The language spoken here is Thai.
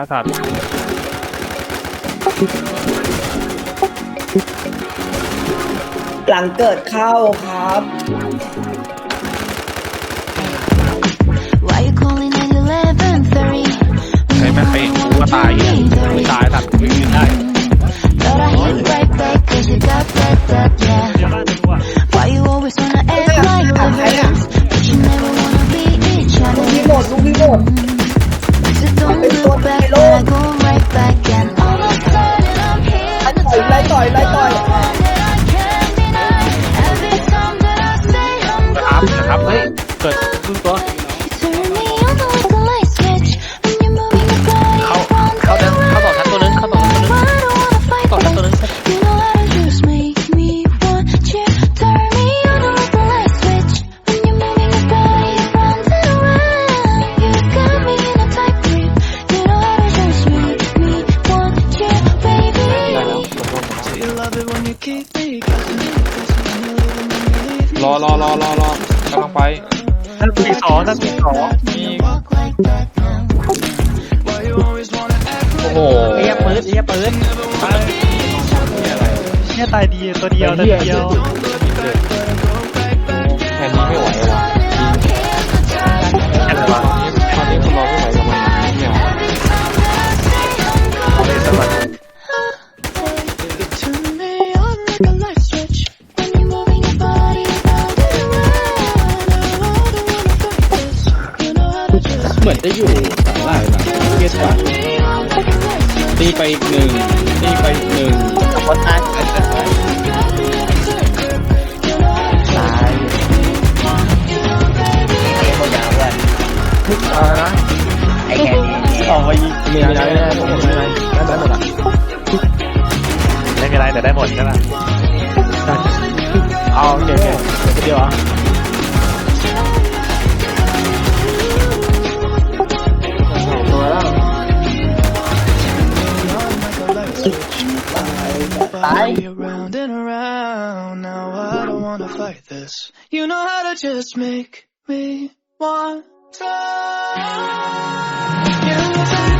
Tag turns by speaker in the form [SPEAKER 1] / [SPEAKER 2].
[SPEAKER 1] อาสัตว์
[SPEAKER 2] หลังเกิดเข้าครับ
[SPEAKER 3] Why you calling at eleven thirty?
[SPEAKER 1] ใช้แม่งไปกูก็ตายเหี้ยไม่ตายสัตว์ไม่ยืนได้
[SPEAKER 3] But I hit right back 'cause you got that that yeah. Why you always wanna act like lovers, but you never wanna be each
[SPEAKER 2] ลูกพี่
[SPEAKER 3] other?
[SPEAKER 2] หมดลูกพี่หมด
[SPEAKER 1] ครับนะครับเฮ้ยเกิดครึ่งตัว
[SPEAKER 3] You turn me on like a light switch when you're moving your body
[SPEAKER 1] เข้า
[SPEAKER 3] around
[SPEAKER 1] เข้า
[SPEAKER 3] and
[SPEAKER 1] เดินเข้าสองชั้นตัวนึงเข้าสองชั้นตัวนึง
[SPEAKER 3] I don't wanna fight
[SPEAKER 1] สองชั้นตัวนึง
[SPEAKER 3] You know how to just make me want you. Turn me on like a light switch
[SPEAKER 1] รอรอรอรอรอกำลังไปนั่นปีสองนั่นปีสองมี
[SPEAKER 3] Walk like that now.
[SPEAKER 1] โอ้โห
[SPEAKER 4] เฮียปืนเฮียปืนเฮียตายดีตัวเดียวตัวเดียว
[SPEAKER 1] เห
[SPEAKER 5] มือนจะอยู่สาหร่ายนะเกียร์ปัด
[SPEAKER 3] me on like a light switch.
[SPEAKER 5] ตีไปอีกหนึ่งตีไปอีกหนึ่ง
[SPEAKER 4] คนตาย
[SPEAKER 2] ไอ้แค่นี้
[SPEAKER 4] ออกมายิง
[SPEAKER 5] มีอะไรแน่ผมไม่ได้ได้หมดอะ
[SPEAKER 1] ไม่มีอะไรแต่ได้หมดใช่ไหม
[SPEAKER 4] เอาเก่งๆเดี๋ยวอะ
[SPEAKER 5] ตัว let
[SPEAKER 6] you around and around. Now I don't wanna fight this. You know how to just make me want to. You